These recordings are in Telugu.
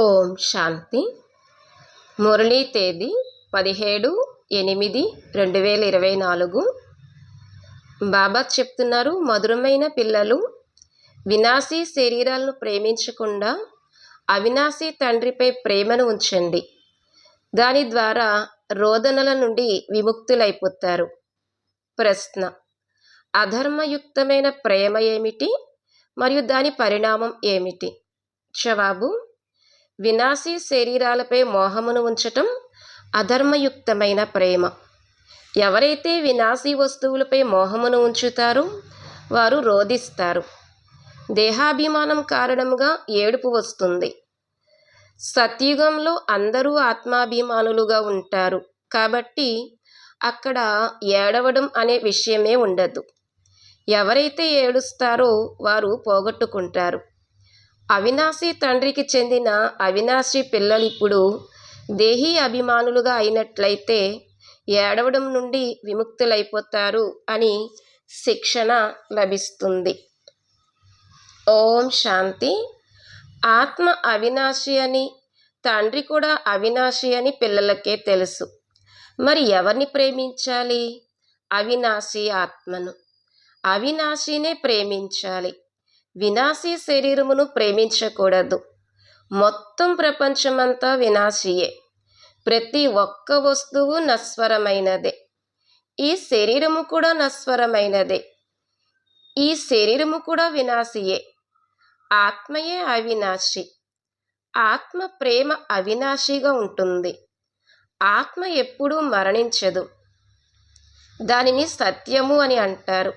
ఓం శాంతి. మురళీ తేదీ పదిహేడు ఎనిమిది రెండు వేల ఇరవై నాలుగు. బాబా చెప్తున్నారు మధురమైన పిల్లలు వినాశీ శరీరాలను ప్రేమించకుండా అవినాశీ తండ్రిపై ప్రేమను ఉంచండి. దాని ద్వారా రోదనల నుండి విముక్తులైపోతారు. ప్రశ్న అధర్మయుక్తమైన ప్రేమ ఏమిటి? మరియు దాని పరిణామం ఏమిటి? జవాబు వినాశీ శరీరాలపై మోహమును ఉంచటం అధర్మయుక్తమైన ప్రేమ. ఎవరైతే వినాశీ వస్తువులపై మోహమును ఉంచుతారో వారు రోధిస్తారు. దేహాభిమానం కారణంగా ఏడుపు వస్తుంది. సత్యుగంలో అందరూ ఆత్మాభిమానులుగా ఉంటారు. కాబట్టి అక్కడ ఏడవడం అనే విషయమే ఉండదు. ఎవరైతే ఏడుస్తారో వారు పోగొట్టుకుంటారు. అవినాశి తండ్రికి చెందిన అవినాశి పిల్లలు ఇప్పుడు దేహీ అభిమానులుగా అయినట్లయితే ఏడవడం నుండి విముక్తులైపోతారు అని శిక్షణ లభిస్తుంది. ఓం శాంతి. ఆత్మ అవినాశి అని తండ్రి కూడా అవినాశి అని పిల్లలకే తెలుసు. మరి ఎవరిని ప్రేమించాలి? అవినాశి ఆత్మను. అవినాశినే ప్రేమించాలి. వినాశీ శరీరమును ప్రేమించకూడదు. మొత్తం ప్రపంచమంతా వినాశియే. ప్రతి ఒక్క వస్తువు నస్వరమైనదే ఈ శరీరము కూడా నస్వరమైనదే ఈ శరీరము కూడా వినాశియే. ఆత్మయే అవినాశి. ఆత్మ ప్రేమ అవినాశిగా ఉంటుంది. ఆత్మ ఎప్పుడూ మరణించదు. దానిని సత్యము అని అంటారు.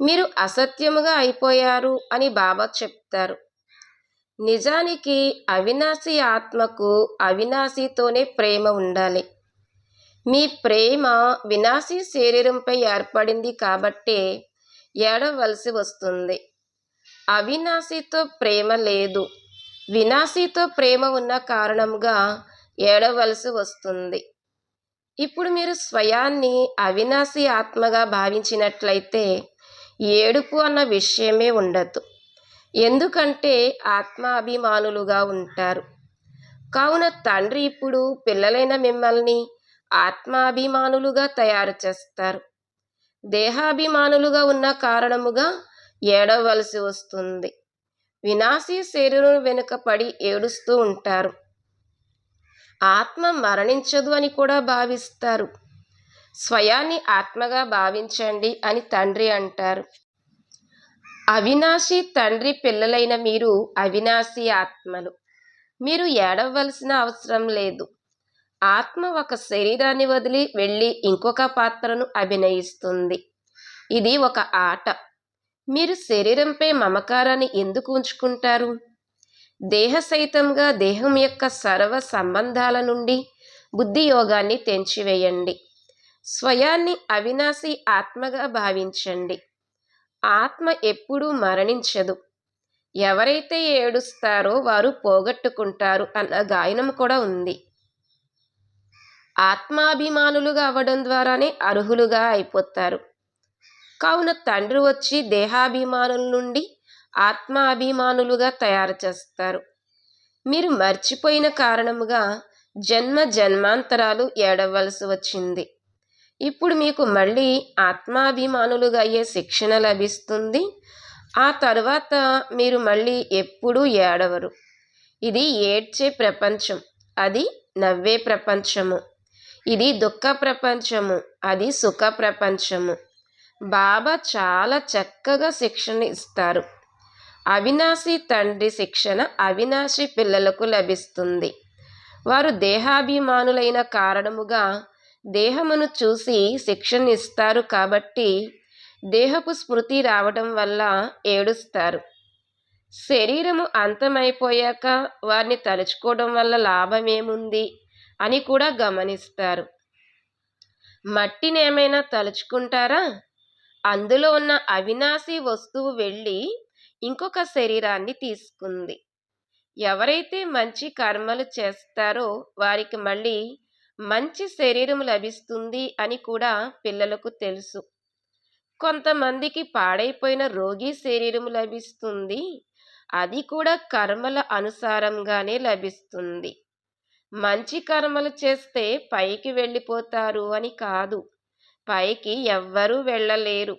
మీరు అసత్యముగా అయిపోయారు అని బాబా చెప్తారు. నిజానికి అవినాశి ఆత్మకు అవినాశితోనే ప్రేమ ఉండాలి. మీ ప్రేమ వినాశీ శరీరంపై ఏర్పడింది కాబట్టే ఏడవలసి వస్తుంది. అవినాశితో ప్రేమ లేదు. వినాశితో ప్రేమ ఉన్న కారణంగా ఏడవలసి వస్తుంది. ఇప్పుడు మీరు స్వయాన్ని అవినాశి ఆత్మగా భావించినట్లయితే ఏడుపు అన్న విషయమే ఉండదు. ఎందుకంటే ఆత్మాభిమానులుగా ఉంటారు. కావున తండ్రి ఇప్పుడు పిల్లలైన మిమ్మల్ని ఆత్మాభిమానులుగా తయారు చేస్తారు. దేహాభిమానులుగా ఉన్న కారణముగా ఏడవలసి వస్తుంది. వినాశీ శరీరం వెనుక పడి ఏడుస్తూ ఉంటారు. ఆత్మ మరణించదు అని కూడా భావిస్తారు. స్వయాన్ని ఆత్మగా భావించండి అని తండ్రి అంటారు. అవినాశి తండ్రి పిల్లలైన మీరు అవినాశి ఆత్మలు. మీరు ఏడవలసిన అవసరం లేదు. ఆత్మ ఒక శరీరాన్ని వదిలి వెళ్ళి ఇంకొక పాత్రను అభినయిస్తుంది. ఇది ఒక ఆట. మీరు శరీరంపై మమకారాన్ని ఎందుకు ఉంచుకుంటారు? దేహ సహితంగా దేహం యొక్క సర్వ సంబంధాల నుండి బుద్ధి యోగాన్ని తెంచివేయండి. స్వయాన్ని అవినాశి ఆత్మగా భావించండి. ఆత్మ ఎప్పుడూ మరణించదు. ఎవరైతే ఏడుస్తారో వారు పోగొట్టుకుంటారు అన్న గాయనం కూడా ఉంది. ఆత్మాభిమానులుగా అవ్వడం ద్వారానే అర్హులుగా అయిపోతారు. కావున తండ్రి వచ్చి దేహాభిమానుల నుండి ఆత్మాభిమానులుగా తయారు చేస్తారు. మీరు మర్చిపోయిన కారణముగా జన్మ జన్మాంతరాలు ఏడవలసి వచ్చింది. ఇప్పుడు మీకు మళ్ళీ ఆత్మాభిమానులుగా అయ్యే శిక్షణ లభిస్తుంది. ఆ తర్వాత మీరు మళ్ళీ ఎప్పుడూ ఏడవరు. ఇది ఏడ్చే ప్రపంచం. అది నవ్వే ప్రపంచము. ఇది దుఃఖ ప్రపంచము. అది సుఖ ప్రపంచము. బాబా చాలా చక్కగా శిక్షణ ఇస్తారు. అవినాశి తండ్రి శిక్షణ అవినాశి పిల్లలకు లభిస్తుంది. వారు దేహాభిమానులైన కారణముగా దేహమును చూసి శిక్షణ ఇస్తారు కాబట్టి దేహపు స్మృతి రావడం వల్ల ఏడుస్తారు. శరీరము అంతమైపోయాక వారిని తలుచుకోవడం వల్ల లాభమేముంది అని కూడా గమనిస్తారు. మట్టిని ఏమైనా తలుచుకుంటారా? అందులో ఉన్న అవినాశి వస్తువు వెళ్ళి ఇంకొక శరీరాన్ని తీసుకుంది. ఎవరైతే మంచి కర్మలు చేస్తారో వారికి మళ్ళీ మంచి శరీరం లభిస్తుంది అని కూడా పిల్లలకు తెలుసు. కొంతమందికి పాడైపోయిన రోగి శరీరం లభిస్తుంది. అది కూడా కర్మల అనుసారంగానే లభిస్తుంది. మంచి కర్మలు చేస్తే పైకి వెళ్ళిపోతారు అని కాదు. పైకి ఎవ్వరూ వెళ్ళలేరు.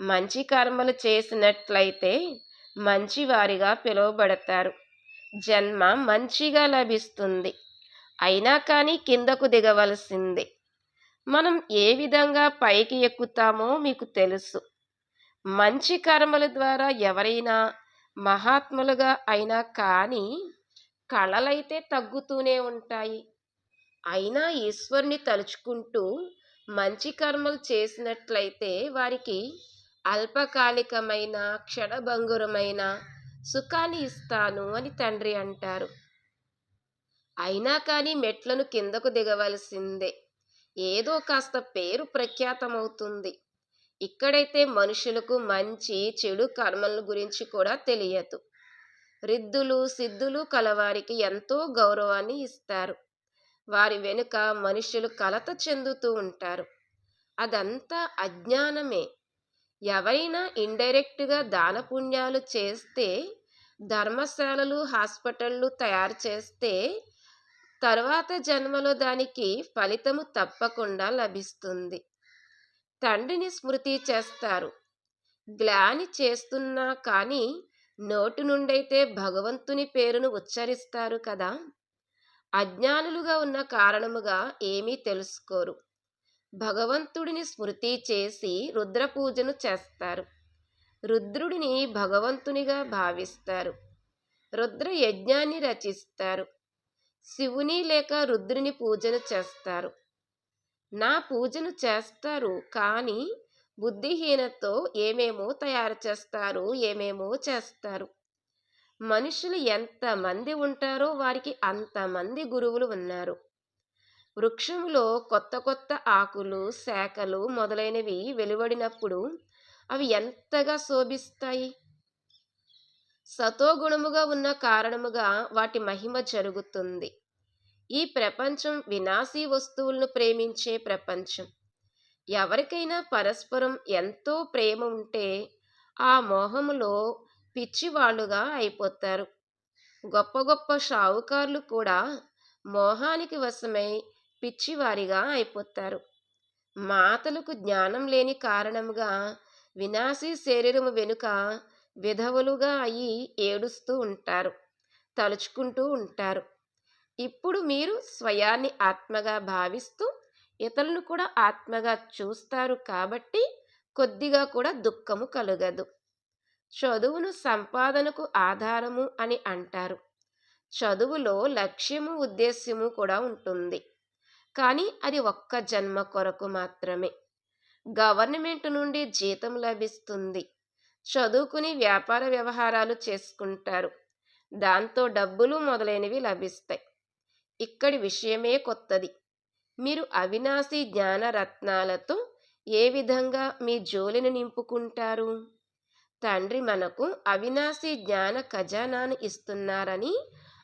మంచి కర్మలు చేసినట్లయితే మంచివారిగా పిలువబడతారు. జన్మ మంచిగా లభిస్తుంది. అయినా కానీ కిందకు దిగవలసిందే. మనం ఏ విధంగా పైకి ఎక్కుతామో మీకు తెలుసు. మంచి కర్మల ద్వారా ఎవరైనా మహాత్ములుగా అయినా కానీ కళలైతే తగ్గుతూనే ఉంటాయి. అయినా ఈశ్వరుని తలుచుకుంటూ మంచి కర్మలు చేసినట్లయితే వారికి అల్పకాలికమైన క్షణభంగురమైన సుఖాన్ని ఇస్తాను అని తండ్రి అంటారు. అయినా కానీ మెట్లను కిందకు దిగవలసిందే. ఏదో కాస్త పేరు ప్రఖ్యాతమవుతుంది. ఇక్కడైతే మనుషులకు మంచి చెడు కర్మల గురించి కూడా తెలియదు. రిద్దులు సిద్ధులు కలవారికి ఎంతో గౌరవాన్ని ఇస్తారు. వారి వెనుక మనుషులు కలత చెందుతూ ఉంటారు. అదంతా అజ్ఞానమే. ఎవరైనా ఇండైరెక్ట్గా దానపుణ్యాలు చేస్తే ధర్మశాలలు హాస్పిటళ్ళు తయారు చేస్తే తర్వాత జన్మలో దానికి ఫలితము తప్పకుండా లభిస్తుంది. తండ్రిని స్మృతి చేస్తారు. గ్లాని చేస్తున్నా కానీ నోటి నుండైతే భగవంతుని పేరును ఉచ్చరిస్తారు కదా. అజ్ఞానులుగా ఉన్న కారణముగా ఏమీ తెలుసుకోరు. భగవంతుడిని స్మృతి చేసి రుద్ర పూజను చేస్తారు. రుద్రుడిని భగవంతునిగా భావిస్తారు. రుద్ర యజ్ఞాన్ని రచిస్తారు. శివుని లేక రుద్రుని పూజను చేస్తారు. నా పూజను చేస్తారు కానీ బుద్ధిహీనతో ఏమేమో తయారు చేస్తారు ఏమేమో చేస్తారు. మనుషులు ఎంతమంది ఉంటారో వారికి అంతమంది గురువులు ఉన్నారు. వృక్షంలో కొత్త కొత్త ఆకులు శాఖలు మొదలైనవి వెలువడినప్పుడు అవి ఎంతగా శోభిస్తాయి? సతోగుణముగా ఉన్న కారణముగా వాటి మహిమ జరుగుతుంది. ఈ ప్రపంచం వినాశీ వస్తువులను ప్రేమించే ప్రపంచం. ఎవరికైనా పరస్పరం ఎంతో ప్రేమ ఉంటే ఆ మోహములో పిచ్చివాళ్ళుగా అయిపోతారు. గొప్ప గొప్ప షావుకారులు కూడా మోహానికి వశమై పిచ్చివారిగా అయిపోతారు. మాతలకు జ్ఞానం లేని కారణముగా వినాశీ శరీరము వెనుక విధవులుగా అయి ఏడుస్తూ ఉంటారు తలుచుకుంటూ ఉంటారు. ఇప్పుడు మీరు స్వయాన్ని ఆత్మగా భావిస్తూ ఇతరులను కూడా ఆత్మగా చూస్తారు కాబట్టి కొద్దిగా కూడా దుఃఖము కలగదు. చదువును సంపాదనకు ఆధారము అని అంటారు. చదువులో లక్ష్యము ఉద్దేశ్యము కూడా ఉంటుంది. కానీ అది ఒక్క జన్మ కొరకు మాత్రమే. గవర్నమెంట్ నుండి జీతం లభిస్తుంది. చదువుకుని వ్యాపార వ్యవహారాలు చేసుకుంటారు. దాంతో డబ్బులు మొదలైనవి లభిస్తాయి. ఇక్కడి విషయమే కొత్తది. మీరు అవినాశి జ్ఞాన రత్నాలతో ఏ విధంగా మీ జోలిని నింపుకుంటారు? తండ్రి మనకు అవినాశి జ్ఞాన ఖజానాను ఇస్తున్నారని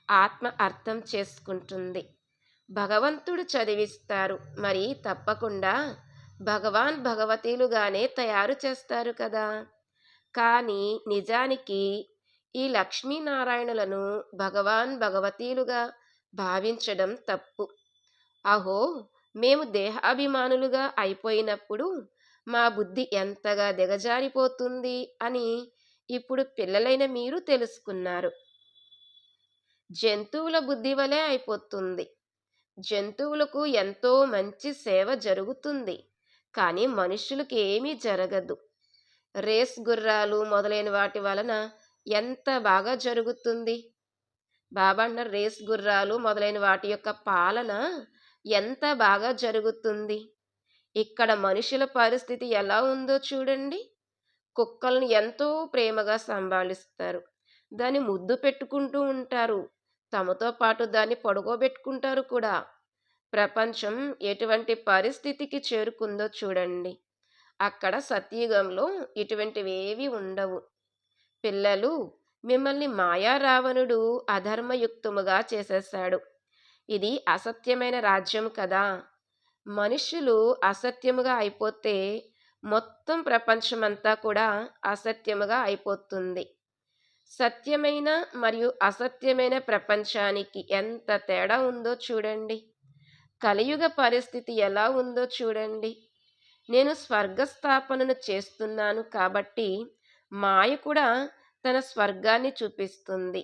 ఆత్మ అర్థం చేసుకుంటుంది. భగవంతుడు చదివిస్తారు. మరి తప్పకుండా భగవాన్ భగవతీలుగానే తయారు చేస్తారు కదా! కానీ నిజానికి ఈ లక్ష్మీనారాయణులను భగవాన్ భగవతీలుగా భావించడం తప్పు. అహో మేము దేహాభిమానులుగా అయిపోయినప్పుడు మా బుద్ధి ఎంతగా దిగజారిపోతుంది అని ఇప్పుడు పిల్లలైన మీరు తెలుసుకున్నారు. జంతువుల బుద్ధి వలె అయిపోతుంది. జంతువులకు ఎంతో మంచి సేవ జరుగుతుంది. కానీ మనుషులకు ఏమీ జరగదు. రేస్ గుర్రాలు మొదలైన వాటి వలన ఎంత బాగా జరుగుతుంది? బాబా రేస్ గుర్రాలు మొదలైన వాటి యొక్క పాలన ఎంత బాగా జరుగుతుంది? ఇక్కడ మనుషుల పరిస్థితి ఎలా ఉందో చూడండి. కుక్కలను ఎంతో ప్రేమగా సంభాళిస్తారు. దాన్ని ముద్దు పెట్టుకుంటూ ఉంటారు. తమతో పాటు దాన్ని పడుకోబెట్టుకుంటారు కూడా. ప్రపంచం ఎటువంటి పరిస్థితికి చేరుకుందో చూడండి. అక్కడ సత్యుగంలో ఇటువంటివేవి ఉండవు. పిల్లలు మిమ్మల్ని మాయారావణుడు అధర్మయుక్తముగా చేసేశాడు ఇది అసత్యమైన రాజ్యం కదా. మనుషులు అసత్యముగా అయిపోతే మొత్తం ప్రపంచమంతా కూడా అసత్యముగా అయిపోతుంది. సత్యమైన మరియు అసత్యమైన ప్రపంచానికి ఎంత తేడా ఉందో చూడండి. కలియుగ పరిస్థితి ఎలా ఉందో చూడండి. నేను స్వర్గస్థాపనను చేస్తున్నాను కాబట్టి మాయ కూడా తన స్వర్గాన్ని చూపిస్తుంది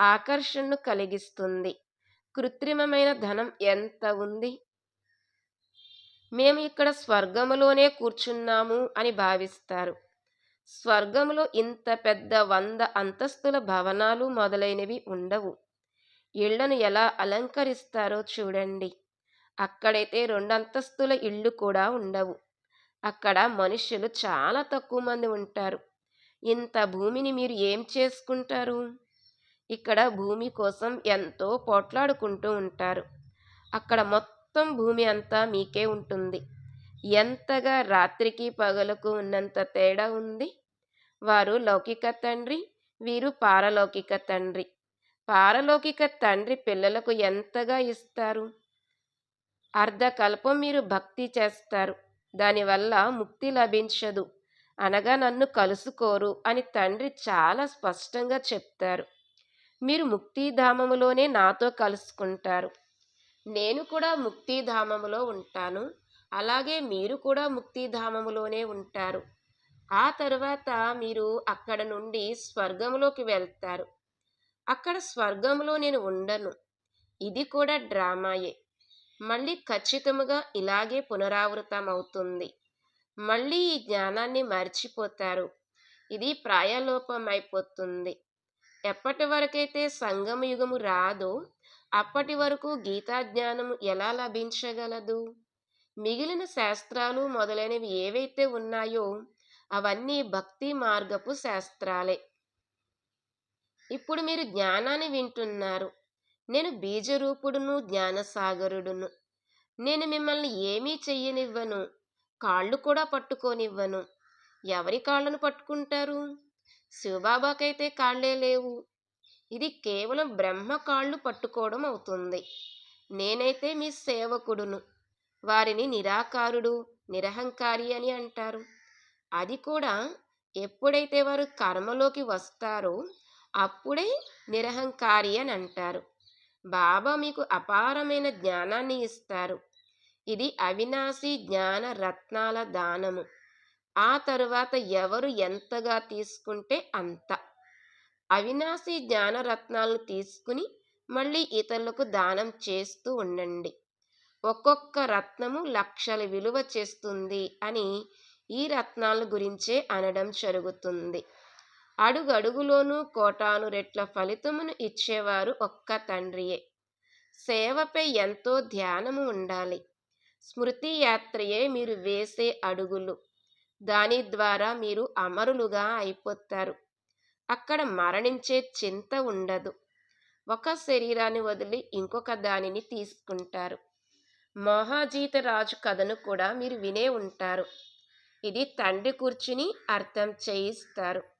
ఆకర్షణను కలిగిస్తుంది. కృత్రిమమైన ధనం ఎంత ఉంది? మేము ఇక్కడ స్వర్గములోనే కూర్చున్నాము అని భావిస్తారు. స్వర్గంలో ఇంత పెద్ద వంద అంతస్తుల భవనాలు మొదలైనవి ఉండవు. ఇళ్ళను ఎలా అలంకరిస్తారో చూడండి. అక్కడైతే రెండంతస్తుల ఇళ్ళు కూడా ఉండవు. అక్కడ మనుషులు చాలా తక్కువ మంది ఉంటారు. ఇంత భూమిని మీరు ఏం చేసుకుంటారు? ఇక్కడ భూమి కోసం ఎంతో పోట్లాడుకుంటూ ఉంటారు. అక్కడ మొత్తం భూమి అంతా మీకే ఉంటుంది. ఎంతగా రాత్రికి పగలకు ఉన్నంత తేడా ఉంది? వారు లౌకిక తండ్రి వీరు పారలౌకిక తండ్రి. పారలౌకిక తండ్రి పిల్లలకు ఎంతగా ఇస్తారు? అర్ధకల్పం మీరు భక్తి చేస్తారు. దానివల్ల ముక్తి లభించదు. అనగా నన్ను కలుసుకోరు అని తండ్రి చాలా స్పష్టంగా చెప్తారు. మీరు ముక్తిధామములోనే నాతో కలుసుకుంటారు. నేను కూడా ముక్తిధామములో ఉంటాను. అలాగే మీరు కూడా ముక్తిధామములోనే ఉంటారు. ఆ తర్వాత మీరు అక్కడ నుండి స్వర్గంలోకి వెళ్తారు. అక్కడ స్వర్గంలో నేను ఉండను. ఇది కూడా డ్రామాయే. మళ్ళీ ఖచ్చితముగా ఇలాగే పునరావృతం అవుతుంది మళ్ళీ ఈ జ్ఞానాన్ని మర్చిపోతారు. ఇది ప్రాయలోపం అయిపోతుంది ఎప్పటి వరకైతే సంగమ యుగము రాదో అప్పటి వరకు గీతా జ్ఞానము ఎలా లభించగలదు? మిగిలిన శాస్త్రాలు మొదలైనవి ఏవైతే ఉన్నాయో అవన్నీ భక్తి మార్గపు శాస్త్రాలే. ఇప్పుడు మీరు జ్ఞానాన్ని వింటున్నారు. నేను బీజరూపుడును జ్ఞానసాగరుడును. నేను మిమ్మల్ని ఏమీ చెయ్యనివ్వను. కాళ్ళు కూడా పట్టుకోనివ్వను. ఎవరి కాళ్ళను పట్టుకుంటారు? శివబాబాకైతే కాళ్ళే లేవు. ఇది కేవలం బ్రహ్మ కాళ్ళు పట్టుకోవడం అవుతుంది. నేనైతే మీ సేవకుడును. వారిని నిరాకారుడు నిరహంకారి అని అంటారు. అది కూడా ఎప్పుడైతే వారు కర్మలోకి వస్తారో అప్పుడే నిరహంకారి అని అంటారు. బాబా మీకు అపారమైన జ్ఞానాన్ని ఇస్తారు. ఇది అవినాశి జ్ఞాన రత్నాల దానము. ఆ తరువాత ఎవరు ఎంతగా తీసుకుంటే అంత. అవినాశి జ్ఞాన రత్నాలను తీసుకుని మళ్ళీ ఇతరులకు దానం చేస్తూ ఉండండి. ఒక్కొక్క రత్నము లక్షల విలువ చేస్తుంది అని ఈ రత్నాల గురించే అనడం జరుగుతుంది. అడుగడుగులోనూ కోటాను రెట్ల ఫలితమును ఇచ్చేవారు ఒక్క తండ్రియే. సేవపై ఎంతో ధ్యానము ఉండాలి. స్మృతి యాత్రయే మీరు వేసే అడుగులు. దాని ద్వారా మీరు అమరులుగా అయిపోతారు. అక్కడ మరణించే చింత ఉండదు. ఒక శరీరాన్ని వదిలి ఇంకొక దానిని తీసుకుంటారు. మోహాజీత రాజు కథను కూడా మీరు వినే ఉంటారు. ఇది తండ్రి కూర్చుని అర్థం చేయిస్తారు.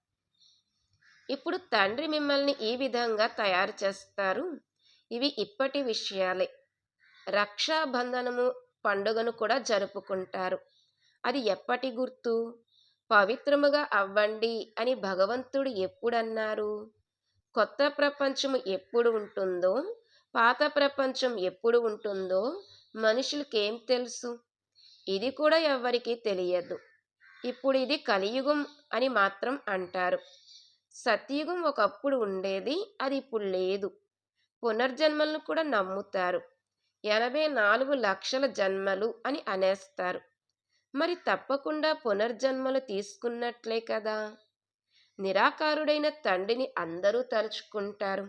ఇప్పుడు తండ్రి మిమ్మల్ని ఈ విధంగా తయారు చేస్తారు. ఇవి ఇప్పటి విషయాలే. రక్షాబంధనము పండుగను కూడా జరుపుకుంటారు. అది ఎప్పటి గుర్తు? పవిత్రముగా అవ్వండి అని భగవంతుడు ఎప్పుడన్నారు? కొత్త ప్రపంచం ఎప్పుడు ఉంటుందో? పాత ప్రపంచం ఎప్పుడు ఉంటుందో మనుషులకేం తెలుసు? ఇది కూడా ఎవ్వరికీ తెలియదు. ఇప్పుడు ఇది కలియుగం అని మాత్రం అంటారు. సత్యుగం ఒకప్పుడు ఉండేది అది ఇప్పుడు లేదు. పునర్జన్మలను కూడా నమ్ముతారు. ఎనభై నాలుగు లక్షల జన్మలు అని అనేస్తారు. మరి తప్పకుండా పునర్జన్మలు తీసుకున్నట్లే కదా? నిరాకారుడైన తండ్రిని అందరూ తలుచుకుంటారు.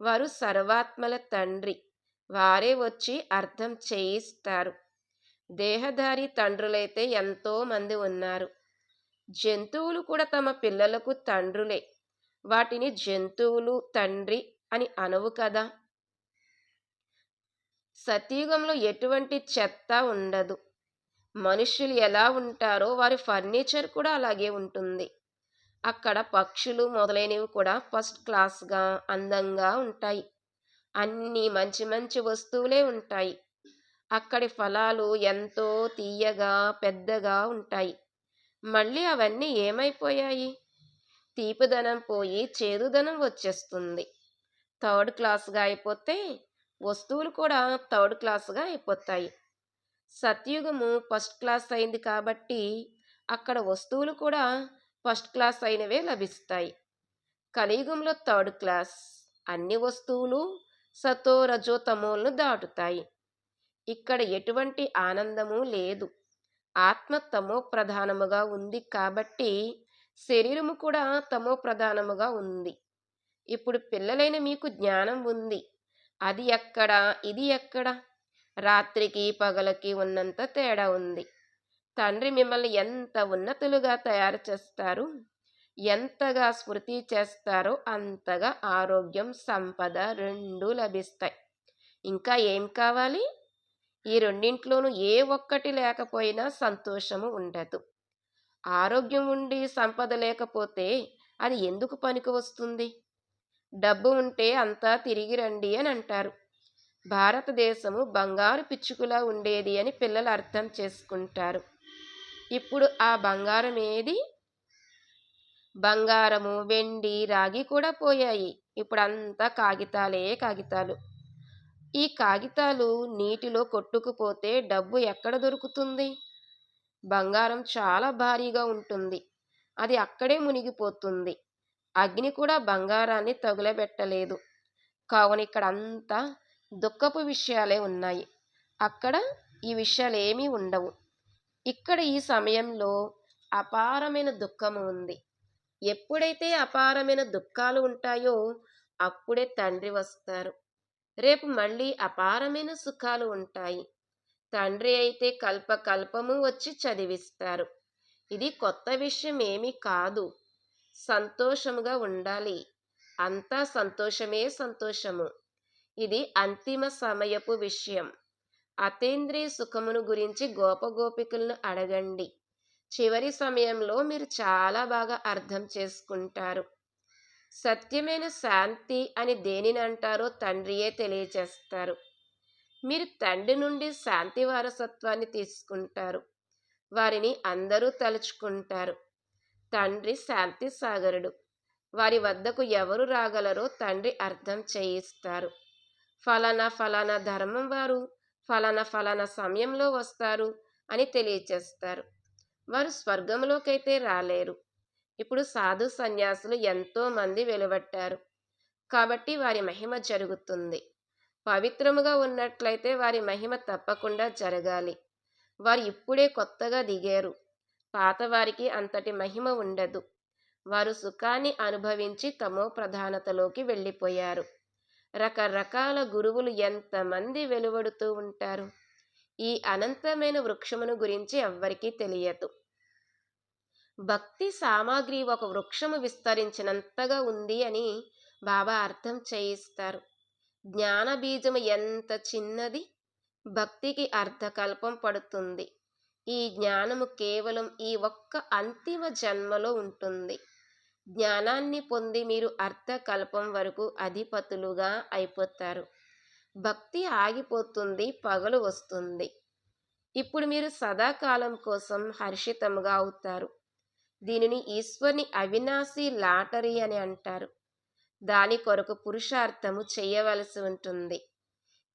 వారు సర్వాత్మల తండ్రి. వారే వచ్చి అర్థం చేయిస్తారు. దేహధారి తండ్రులైతే ఎంతోమంది ఉన్నారు. జంతువులు కూడా తమ పిల్లలకు తండ్రులే. వాటిని జంతువులు తండ్రి అని అనవు కదా. సతయుగంలో ఎటువంటి చెత్త ఉండదు. మనుషులు ఎలా ఉంటారో వారి ఫర్నిచర్ కూడా అలాగే ఉంటుంది. అక్కడ పక్షులు మొదలైనవి కూడా ఫస్ట్ క్లాస్గా అందంగా ఉంటాయి. అన్నీ మంచి మంచి వస్తువులే ఉంటాయి. అక్కడి ఫలాలు ఎంతో తీయగా పెద్దగా ఉంటాయి. మళ్ళీ అవన్నీ ఏమైపోయాయి? తీపిదనం పోయి చేదుదనం వచ్చేస్తుంది. థర్డ్ క్లాస్గా అయిపోతే వస్తువులు కూడా థర్డ్ క్లాస్గా అయిపోతాయి. సత్యుగము ఫస్ట్ క్లాస్ అయింది కాబట్టి అక్కడ వస్తువులు కూడా ఫస్ట్ క్లాస్ అయినవే లభిస్తాయి. కలియుగంలో థర్డ్ క్లాస్ అన్ని వస్తువులు సతో రజో తమోలను దాటుతాయి. ఇక్కడ ఎటువంటి ఆనందము లేదు. ఆత్మ తమో ప్రధానముగా ఉంది కాబట్టి శరీరము కూడా తమో ప్రధానముగా ఉంది. ఇప్పుడు పిల్లలైన మీకు జ్ఞానం ఉంది. అది ఎక్కడ? ఇది ఎక్కడ? రాత్రికి పగలకి ఉన్నంత తేడా ఉంది. తండ్రి మిమ్మల్ని ఎంత ఉన్నతులుగా తయారు చేస్తారు? ఎంతగా స్మృతి చేస్తారో అంతగా ఆరోగ్యం సంపద రెండు లభిస్తాయి. ఇంకా ఏం కావాలి? ఈ రెండింట్లోనూ ఏ ఒక్కటి లేకపోయినా సంతోషము ఉండదు. ఆరోగ్యం ఉండి సంపద లేకపోతే అది ఎందుకు పనికి వస్తుంది? డబ్బు ఉంటే అంతా తిరిగి రండి అని అంటారు. భారతదేశము బంగారు పిచ్చుకులా ఉండేది అని పిల్లలు అర్థం చేసుకుంటారు. ఇప్పుడు ఆ బంగారం ఏది? బంగారము వెండి రాగి కూడా పోయాయి. ఇప్పుడు అంతా కాగితాలే కాగితాలు. ఈ కాగితాలు నీటిలో కొట్టుకుపోతే డబ్బు ఎక్కడ దొరుకుతుంది? బంగారం చాలా భారీగా ఉంటుంది. అది అక్కడే మునిగిపోతుంది. అగ్ని కూడా బంగారాన్ని తగులబెట్టలేదు. కావున ఇక్కడ అంతా దుఃఖపు విషయాలే ఉన్నాయి. అక్కడ ఈ విషయాలు ఏమీ ఉండవు. ఇక్కడ ఈ సమయంలో అపారమైన దుఃఖము ఉంది. ఎప్పుడైతే అపారమైన దుఃఖాలు ఉంటాయో అప్పుడే తండ్రి వస్తారు. రేపు మళ్ళీ అపారమైన సుఖాలు ఉంటాయి. తండ్రి అయితే కల్పకల్పము వచ్చి చదివిస్తారు. ఇది కొత్త విషయం ఏమీ కాదు. సంతోషముగా ఉండాలి. అంతా సంతోషమే సంతోషము. ఇది అంతిమ సమయపు విషయం. అతేంద్రియ సుఖమును గురించి గోపగోపికులను అడగండి. చివరి సమయంలో మీరు చాలా బాగా అర్థం చేసుకుంటారు. సత్యమైన శాంతి అని దేనిని అంటారో తండ్రియే తెలియచేస్తారు. మీరు తండ్రి నుండి శాంతి వారసత్వాన్ని తీసుకుంటారు. వారిని అందరూ తలుచుకుంటారు. తండ్రి శాంతి సాగరుడు. వారి వద్దకు ఎవరు రాగలరో తండ్రి అర్థం చేయిస్తారు. ఫలానా ఫలానా ధర్మం వారు ఫలానా ఫలానా సమయంలో వస్తారు అని తెలియచేస్తారు. వారు స్వర్గంలోకైతే రాలేరు. ఇప్పుడు సాధు సన్యాసులు ఎంతో మంది వెలువట్టారు. కాబట్టి వారి మహిమ జరుగుతుంది. పవిత్రముగా ఉన్నట్లయితే వారి మహిమ తప్పకుండా జరగాలి. వారు ఇప్పుడే కొత్తగా దిగారు. పాతవారికి అంతటి మహిమ ఉండదు. వారు సుఖాన్ని అనుభవించి తమో ప్రధానతలోకి వెళ్ళిపోయారు. రకరకాల గురువులు ఎంతమంది వెలువడుతూ ఉంటారు? ఈ అనంతమైన వృక్షమును గురించి ఎవ్వరికీ తెలియదు. భక్తి సామాగ్రి ఒక వృక్షము విస్తరించినంతగా ఉంది అని బాబా అర్థం చేయిస్తారు. జ్ఞాన బీజము ఎంత చిన్నది? భక్తికి అర్ధకల్పం పడుతుంది. ఈ జ్ఞానము కేవలం ఈ ఒక్క అంతిమ జన్మలో ఉంటుంది. జ్ఞానాన్ని పొంది మీరు అర్థకల్పం వరకు అధిపతులుగా అయిపోతారు. భక్తి ఆగిపోతుంది పగలు వస్తుంది. ఇప్పుడు మీరు సదాకాలం కోసం హర్షితముగా అవుతారు. దీనిని ఈశ్వర్ని అవినాశి లాటరీ అని అంటారు. దాని కొరకు పురుషార్థము చేయవలసి ఉంటుంది.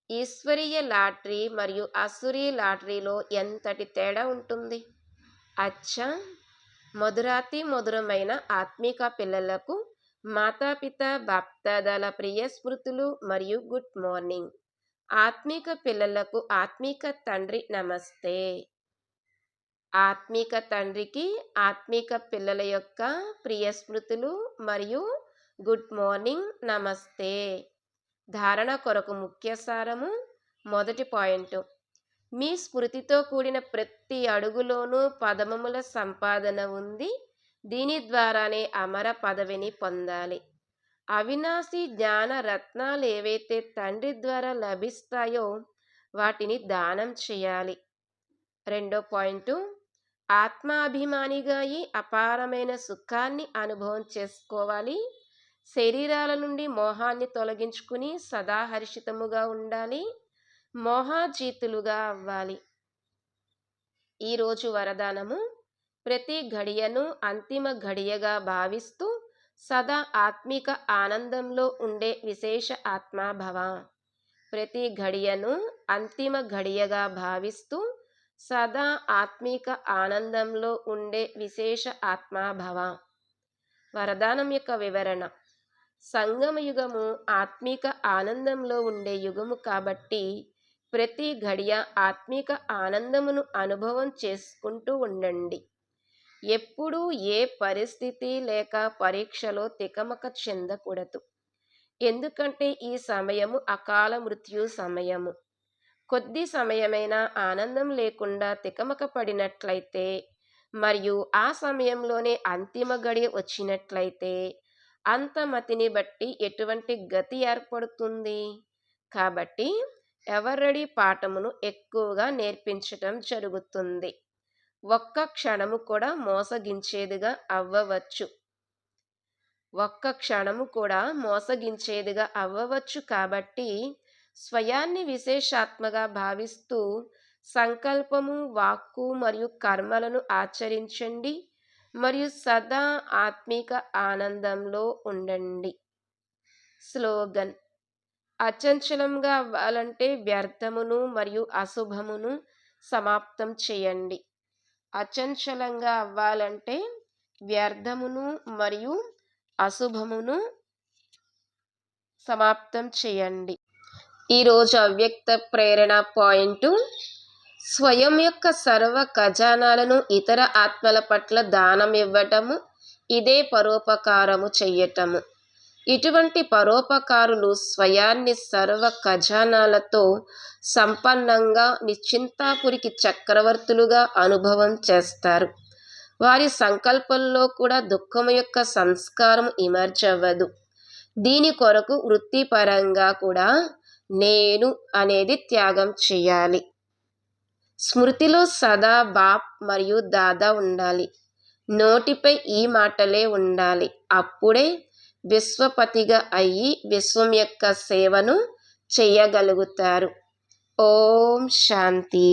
ఈశ్వరీయ లాటరీ మరియు అసురీ లాటరీలో ఎంతటి తేడా ఉంటుంది? అచ్చా! మధురాతి మధురమైన ఆత్మిక పిల్లలకు మాతాపిత బాప్దాదాల ప్రియ స్మృతులు మరియు గుడ్ మార్నింగ్. ఆత్మిక పిల్లలకు ఆత్మిక తండ్రి నమస్తే! ఆత్మిక తండ్రికి ఆత్మిక పిల్లల యొక్క ప్రియ స్మృతులు మరియు గుడ్ మార్నింగ్ నమస్తే. ధారణ కొరకు ముఖ్య సారము మొదటి పాయింట్. మీ స్మృతితో కూడిన ప్రతి అడుగులోనూ పదమముల సంపాదన ఉంది. దీని ద్వారానే అమర పదవిని పొందాలి. అవినాశి జ్ఞాన రత్నాలు ఏవైతే తండ్రి ద్వారా లభిస్తాయో వాటిని దానం చేయాలి. రెండో పాయింట్. ఆత్మాభిమానిగా ఈ అపారమైన సుఖాన్ని అనుభవం చేసుకోవాలి. శరీరాల నుండి మోహాన్ని తొలగించుకుని సదా హర్షితముగా ఉండాలి. మోహాజీతులుగా అవ్వాలి. ఈరోజు వరదానము. ప్రతి ఘడియను అంతిమ ఘడియగా భావిస్తూ సదా ఆత్మిక ఆనందంలో ఉండే విశేష ఆత్మాభవ. ప్రతి ఘడియను అంతిమ ఘడియగా భావిస్తూ సదా ఆత్మిక ఆనందంలో ఉండే విశేష ఆత్మాభవ. వరదానం యొక్క వివరణ. సంగమ యుగము ఆత్మిక ఆనందంలో ఉండే యుగము కాబట్టి ప్రతి ఘడియ ఆత్మిక ఆనందమును అనుభవం చేసుకుంటూ ఉండండి. ఎప్పుడూ ఏ పరిస్థితి లేక పరీక్షలో తికమక చెందకూడదు. ఎందుకంటే ఈ సమయము అకాల మృత్యు సమయము. కొద్ది సమయమైనా ఆనందం లేకుండా తికమక పడినట్లయితే మరియు ఆ సమయంలోనే అంతిమ గడి వచ్చినట్లయితే అంతమతిని బట్టి ఎటువంటి గతి ఏర్పడుతుంది? కాబట్టి ఎవరడి పాఠమును ఎక్కువగా నేర్పించటం జరుగుతుంది. ఒక్క క్షణము కూడా మోసగించేదిగా అవ్వవచ్చు. ఒక్క క్షణము కూడా మోసగించేదిగా అవ్వవచ్చు కాబట్టి స్వయాన్ని విశేషాత్మగా భావిస్తూ సంకల్పము వాక్కు మరియు కర్మలను ఆచరించండి మరియు సదా ఆత్మిక ఆనందంలో ఉండండి. స్లోగన్. అచంచలంగా అవ్వాలంటే వ్యర్థమును మరియు అశుభమును సమాప్తం చేయండి. అచంచలంగా అవ్వాలంటే వ్యర్థమును మరియు అశుభమును సమాప్తం చేయండి. ఈరోజు అవ్యక్త ప్రేరణ పాయింట్. స్వయం యొక్క సర్వ ఖజానాలను ఇతర ఆత్మల పట్ల దానం ఇవ్వటము ఇదే పరోపకారము చెయ్యటము. ఇటువంటి పరోపకారులు స్వయాన్ని సర్వ ఖజానాలతో సంపన్నంగా నిశ్చింతాపురికి చక్రవర్తులుగా అనుభవం చేస్తారు. వారి సంకల్పంలో కూడా దుఃఖం యొక్క సంస్కారం ఇమర్చవ్వదు దీని కొరకు వృత్తిపరంగా కూడా నేను అనేది త్యాగం చేయాలి. స్మృతిలో సదా బాప్ మరియు దాదా ఉండాలి. నోటిపై ఈ మాటలే ఉండాలి. అప్పుడే విశ్వపతిగా అయ్యి విశ్వం యొక్క సేవను చేయగలుగుతారు. ఓం శాంతి.